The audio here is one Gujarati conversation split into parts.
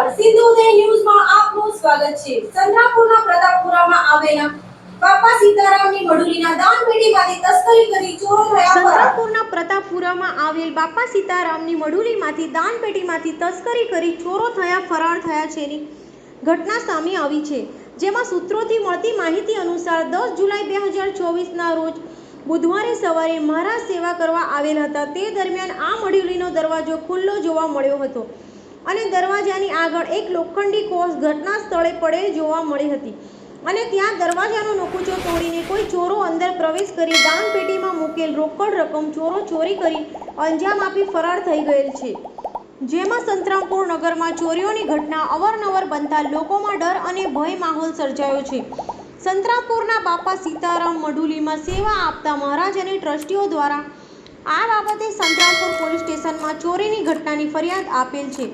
નમસ્કાર ન્યૂઝમાં આપનું સ્વાગત છે. ચંદ્રાપુરના પ્રતાપપુરામાં આવેલા ઘટના સામે આવી છે, જેમાં સૂત્રોથી મળતી માહિતી અનુસાર દસ જુલાઈ બે હજાર ચોવીસના રોજ બુધવારે સવારે મહારાજ સેવા કરવા આવેલ હતા. તે દરમિયાન આ મઢુલીનો દરવાજો ખુલ્લો જોવા મળ્યો હતો. અને દરવાજાની આગળ એક લોખંડી કોષ ઘટના સ્થળે પડેલ જોવા મળી હતી. અને ત્યાં દરવાજાનો નકુચો તોડીને કોઈ ચોરો અંદર પ્રવેશ કરી દાનપેટીમાં મૂકેલ રોકડ રકમ ચોરો ચોરી કરી અંજામ આપી ફરાર થઈ ગયેલ છે. જેમાં સંતરામપુર નગરમાં ચોરીઓની ઘટના અવારનવાર બનતા લોકોમાં ડર અને ભય માહોલ સર્જાયો છે. સંતરામપુરના બાપા સીતારામ મઢુલીમાં સેવા આપતા મહારાજ અને ટ્રસ્ટીઓ દ્વારા આ બાબતે સંતરામપુર પોલીસ સ્ટેશનમાં ચોરીની ઘટનાની ફરિયાદ આપેલ છે.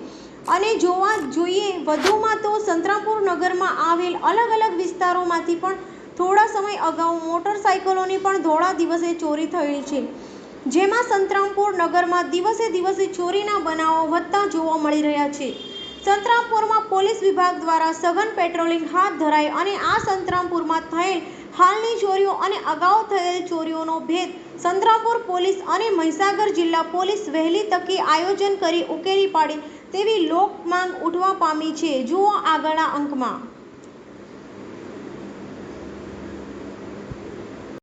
અને જોવા જોઈએ, વધુમાં તો સંતરામપુર નગરમાં આવેલ અલગ અલગ વિસ્તારોમાંથી પણ થોડા સમય અગાઉ મોટરસાયકલોની પણ ધોળા દિવસે ચોરી થયેલ છે. જેમાં સંતરામપુર નગરમાં દિવસે દિવસે ચોરીના બનાવો વધતા જોવા મળી રહ્યા છે. સંતરામપુરમાં પોલીસ વિભાગ દ્વારા સઘન પેટ્રોલિંગ હાથ ધરાઈ અને આ સંતરામપુરમાં થયેલ હાલની ચોરીઓ અને અગાઉ થયેલ ચોરીઓનો ભેદ સંતરામપુર પોલીસ અને મહીસાગર જિલ્લા પોલીસ વહેલી તકે આયોજન કરી ઉકેલી પાડે તેવી લોક માંગ ઉઠવા પામી છે. જુઓ આગળના અંકમાં.